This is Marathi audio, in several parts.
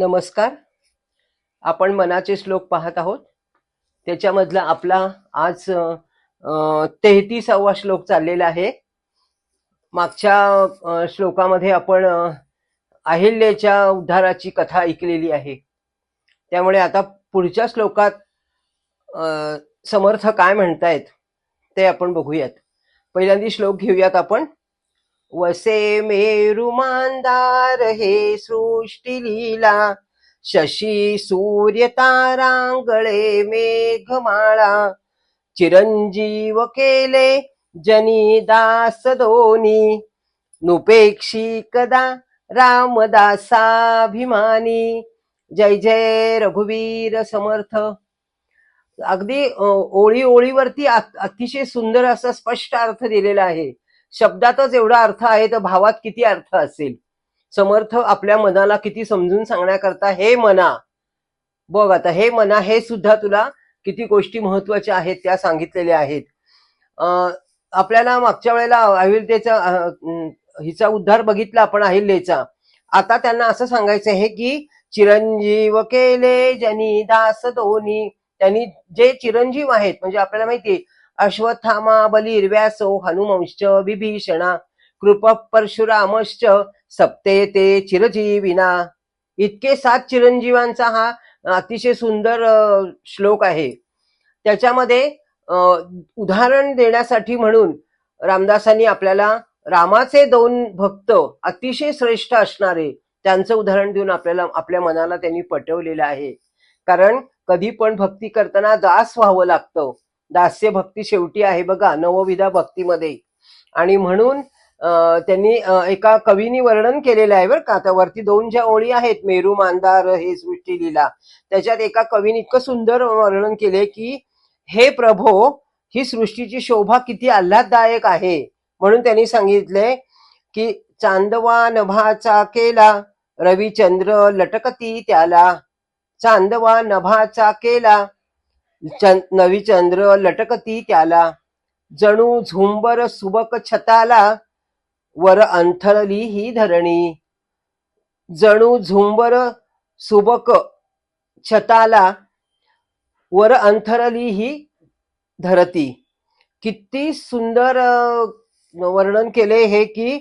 नमस्कार. आपण मनाचे श्लोक पाहत आहोत. त्याच्यामधला आपला आज तेहतीसावा श्लोक चाललेला आहे. मागच्या श्लोकामध्ये आपण अहिल्याच्या उद्धाराची कथा ऐकलेली आहे. त्यामुळे आता पुढच्या श्लोकात समर्थ काय म्हणतायत ते आपण बघूयात. पहिल्यांदा श्लोक घेऊयात आपण. वसे मेरु मांदार हे सृष्टी लीला शशी सूर्य तारांगळे मेघमाळा. चिरंजीव केले जनी दास दोनी नुपेक्षी कदा रामदासाभिमानी. जय जय रघुवीर समर्थ. अगदी ओळी ओळीवरती अतिशय सुंदर असा स्पष्ट अर्थ दिलेला आहे. शब्दातच एवढा अर्थ आहे तर भावात किती अर्थ असेल? समर्थ आपल्या मनाला किती समजून सांगण्याकरता हे मना. बघ आता हे मना हे सुद्धा तुला किती गोष्टी महत्त्वाच्या आहेत त्या सांगितलेल्या आहेत. आपल्याला मागच्या वेळेला अहिल्याचा हिचा उद्धार बघितला आपण अहिल्याचा. आता त्यांना असं सांगायचं आहे की चिरंजीव केले जनी दास दोन्ही त्यांनी जे चिरंजीव आहेत म्हणजे आपल्याला माहितीये अश्वत्थामा बलिर्व्यासो हनुमंश्च विभीषणा कृप परशुरामश्च सप्ते ते चिरजीविना. इतके सात चिरंजीवांचा हा अतिशय सुंदर श्लोक आहे. त्याच्यामध्ये उदाहरण देण्यासाठी म्हणून रामदासांनी आपल्याला रामाचे दोन भक्त अतिशय श्रेष्ठ असणारे त्यांचं उदाहरण देऊन आपल्याला आपल्या मनाला त्यांनी पटवलेलं आहे. कारण कधी पण भक्ती करताना दास व्हावं लागतं. दास्य भक्ती शेवटी आहे बघा नवविधा भक्तीमध्ये. आणि म्हणून त्यांनी एका कवीनी वर्णन केलेलं आहे बरं का. आता वरती दोन ज्या ओळी आहेत मेरू मांदार हे सृष्टी लिला. त्याच्यात एका कवीने इतकं सुंदर वर्णन केले की हे प्रभो ही सृष्टीची शोभा किती आल्हाददायक आहे. म्हणून त्यांनी सांगितले की चांदवा नभाचा केला रविचंद्र लटकती त्याला. चांदवा नभाचा केला नवी नवीचंद्र लटकती त्याला. जणू झुंबर सुबक छताला वर अंथरली ही धरणी. जणू झुंबर सुबक छताला वर अंथरली ही धरती. किती सुंदर वर्णन केले हे की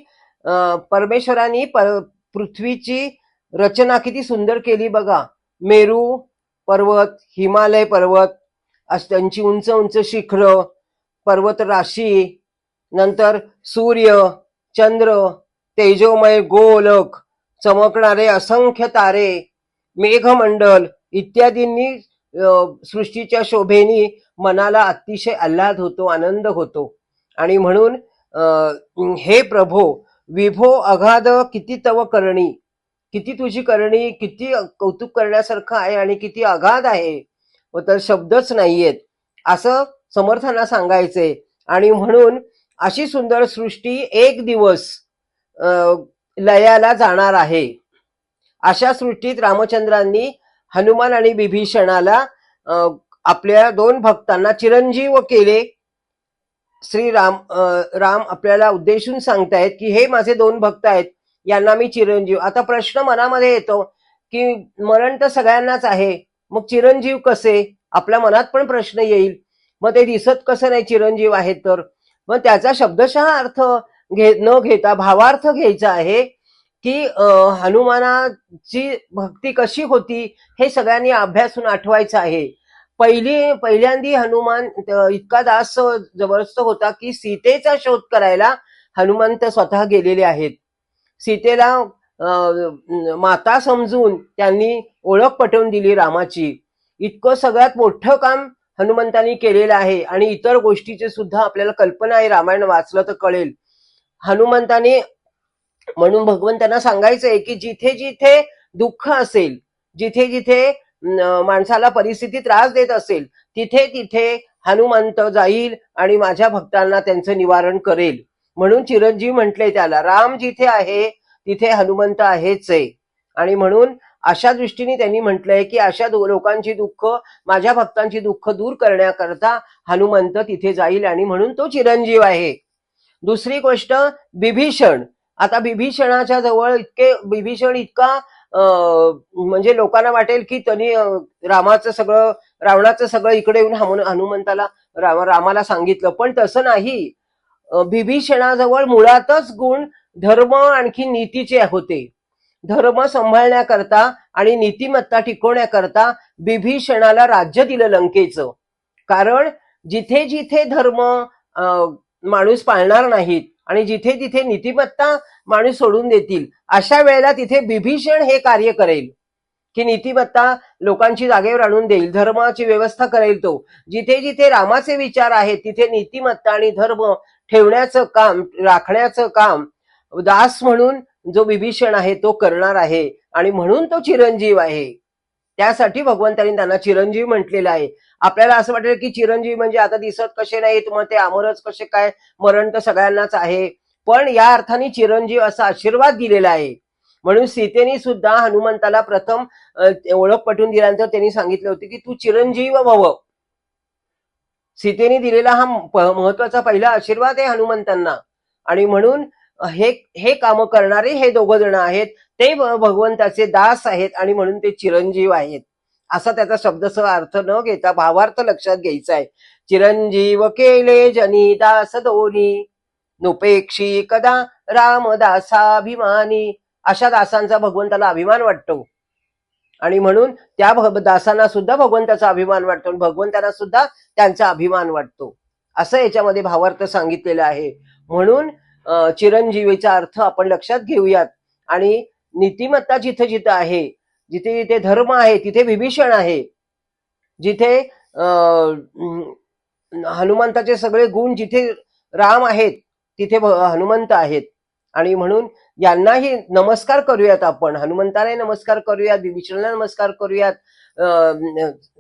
परमेश्वरांनी पर- पृथ्वीची रचना किती सुंदर केली बघा. मेरू पर्वत हिमालय पर्वत अस- त्यांची उंच उंच शिखर पर्वत राशी नंतर सूर्य चंद्र तेजोमय गोलक चमकणारे असंख्य तारे मेघमंडल इत्यादींनी सृष्टीच्या शोभेनी मनाला अतिशय आल्हाद होतो आनंद होतो. आणि म्हणून हे प्रभो विभो अगाध किती तव करणी किती तुझी करणी किती कौतुक करण्यासारखं आहे आणि किती अगाध आहे. तर शब्दच नाहीयेत. असं समर्थांना सांगायचंय आणि म्हणून अशी सुंदर सृष्टी एक दिवस लयाला जाणार आहे. अशा सृष्टीत रामचंद्रांनी हनुमान आणि विभीषणाला आपल्या दोन भक्तांना चिरंजीव केले. श्री राम राम आपल्याला उद्देशून सांगतायत की हे माझे दोन भक्त आहेत यांना मी चिरंजीव. आता प्रश्न मनामध्ये येतो की मरण तर सगळ्यांनाच आहे मग चिरंजीव कसे? आपल्या मनात पण प्रश्न येईल. मग ते दिसत कसं नाही चिरंजीव आहेत तर? मग त्याचा शब्दशः अर्थ घे न घेता भावार्थ घ्यायचा आहे की हनुमानाची भक्ती कशी होती हे सगळ्यांनी अभ्यासून आठवायचं आहे. पहिली पहिल्यांदी हनुमान इतका दास जबरदस्त होता की सीतेचा शोध करायला हनुमंत स्वतः गेलेले आहेत. सीतेला माता समजून त्यांनी ओळख पटवून दिली रामाची. इतकं सगळ्यात मोठं काम हनुमंतांनी केलेलं आहे आणि इतर गोष्टीचे सुद्धा आपल्याला कल्पना आहे रामायण वाचलं तर कळेल. हनुमंताने म्हणून भगवंतांना सांगायचंय की जिथे जिथे दुःख असेल जिथे जिथे माणसाला परिस्थिती त्रास देत असेल तिथे तिथे हनुमंत जाईल आणि माझ्या भक्तांना त्यांचं निवारण करेल. म्हणून चिरंजीव म्हटले त्याला राम जिथे आहे तिथे हनुमंत आहेच आहे. आणि म्हणून अशा दृष्टीने त्यांनी म्हटलंय की अशा लोकांची दुःख माझ्या भक्तांची दुःख दूर करण्याकरता हनुमंत तिथे जाईल आणि म्हणून तो चिरंजीव आहे. दुसरी गोष्ट बिभीषण. आता बिभीषणाच्या जवळ इतके बिभीषण इतका म्हणजे लोकांना वाटेल की त्यांनी रामाचं सगळं रावणाचं सगळं इकडे येऊन हनुमंताला रामाला सांगितलं. पण तसं नाही. बिभीषणाजवळ मुळातच गुण धर्म आणखी नीतीचे होते. धर्म सांभाळण्याकरता आणि नीतिमत्ता टिकवण्याकरता बिभीषणाला राज्य दिलं लंकेचं. कारण जिथे जिथे धर्म माणूस पाळणार नाहीत आणि जिथे जिथे नीतिमत्ता माणूस सोडून देतील अशा वेळेला तिथे बिभीषण हे कार्य करेल. की नीतिमत्ता लोकांची जागेवर आणून देईल धर्माची व्यवस्था करेल तो. जिथे जिथे रामाचे विचार आहेत तिथे नीतिमत्ता आणि धर्म ठेवण्याचं काम राखण्याचं काम दास म्हणून जो विभीषण आहे तो करणार आहे आणि म्हणून तो चिरंजीव आहे. त्यासाठी भगवंतांनी त्यांना चिरंजीव म्हटलेलं आहे. आपल्याला असं वाटेल की चिरंजीव म्हणजे आता दिसत कसे नाहीत मग ते अमरच कसे काय? मरण तर सगळ्यांनाच आहे. पण या अर्थाने चिरंजीव असा आशीर्वाद दिलेला आहे. म्हणून सीतेने सुद्धा हनुमंताला प्रथम ओळख पटवून दिल्यानंतर त्यांनी सांगितलं होतं की तू चिरंजीव भव. सीतेने दिलेला हा महत्त्वाचा पहिला आशीर्वाद आहे हनुमंतांना. आणि म्हणून हे हे काम करणारे हे दोघ जण आहेत. ते भगवंताचे दास आहेत आणि म्हणून ते चिरंजीव आहेत. असा त्याचा शब्दसह अर्थ न घेता भावार्थ लक्षात घ्यायचा आहे चिरंजीव केले जनी दास दोनी. नुपेक्षी कदा रामदासाभिमानी. अशा दासांचा भगवंताला अभिमान वाटतो. आणि म्हणून त्या दासांना सुद्धा भगवंताचा अभिमान वाटतो आणि भगवंतांना सुद्धा त्यांचा अभिमान वाटतो. असं याच्यामध्ये भावार्थ सांगितलेला आहे. म्हणून चिरंजीवीचा अर्थ आपण लक्षात घेऊयात. आणि नीतिमत्ता जिथे जिथं आहे जिथे जिथे धर्म आहे तिथे विभीषण आहे. जिथे हनुमंताचे सगळे गुण जिथे राम आहेत तिथे भ- हनुमंत आहेत. आणि म्हणून यांनाही नमस्कार करूयात आपण. हनुमंतालाही नमस्कार करूयात विभीषणाला नमस्कार करूयात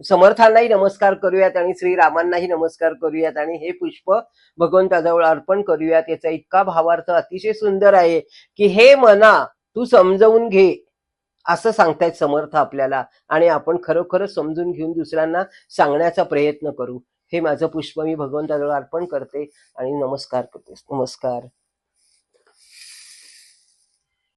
समर्थांनाही नमस्कार करूयात आणि श्रीरामांनाही नमस्कार करूयात आणि हे पुष्प भगवंताजवळ अर्पण करूयात. याचा इतका भावार्थ अतिशय सुंदर आहे की हे मना तू समजवून घे असं सांगतायत समर्थ आपल्याला आणि आपण खरोखर समजून घेऊन दुसऱ्यांना सांगण्याचा प्रयत्न करू. हे माझं पुष्प मी भगवंताजवळ अर्पण करते आणि नमस्कार करते. नमस्कार.